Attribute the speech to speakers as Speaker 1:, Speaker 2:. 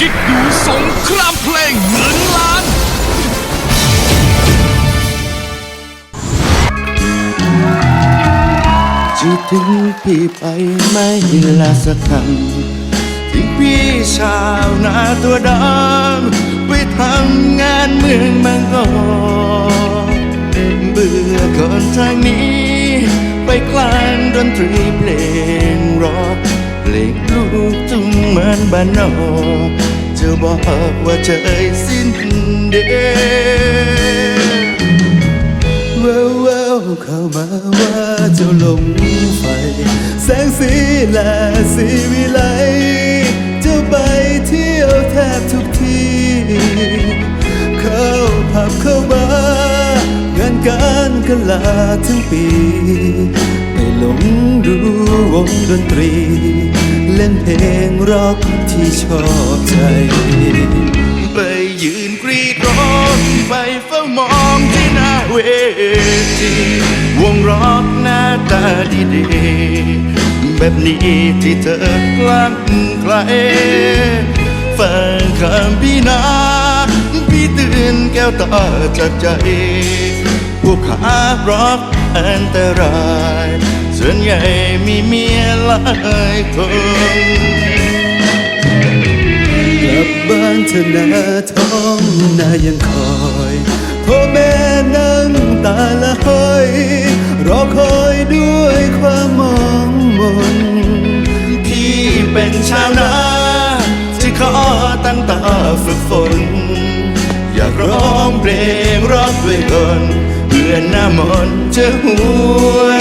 Speaker 1: กิ๊กดูสงครามเพลงเงินล้าน
Speaker 2: จะถึงพี่ไปไม่ลาสักคำทิ้งพี่ชาวนาตัวดำไปทำงานเมืองบางกอกเบื่อคนทางนี้ ไปคลานดนตรีเพลงร็อก เพลงลูกทุ่งเหมือนบ้านนอกจะบอกว่าเจอสิ้นเดือนแววแววเข้ามาว่าเจ้าลงไฟ แสงสีและสีวิไลเจะไปเที่ยวแทบทุกที่เข้าผับเข้าบาร์งานการกลาทั้งปีไปหลงดูวงดนตรี เล่นเพลงร็อกที่ชอบใจ ไปยืนกรีดร้องไปเฝ้ามองที่หน้าเวทีวงร็อกหน้าตาดีๆแบบนี้ที่เธอกลั้นไกลฟังคำพี่นาพี่ตื่นแก้วตาจากใจพวกขาร็อกอันตราย ใหญ่มีเมียหลายคนกลับบ้านเธอนาท้องนายังคอยพ่อแม่นั่งตาละห้อยรอคอยด้วยความมองมนพี่เป็นชาวนาที่ขอตั้งตาฝึกฝน อยากร้องเพลงร็อกด้วยกันเพื่อนหน้ามนจะหว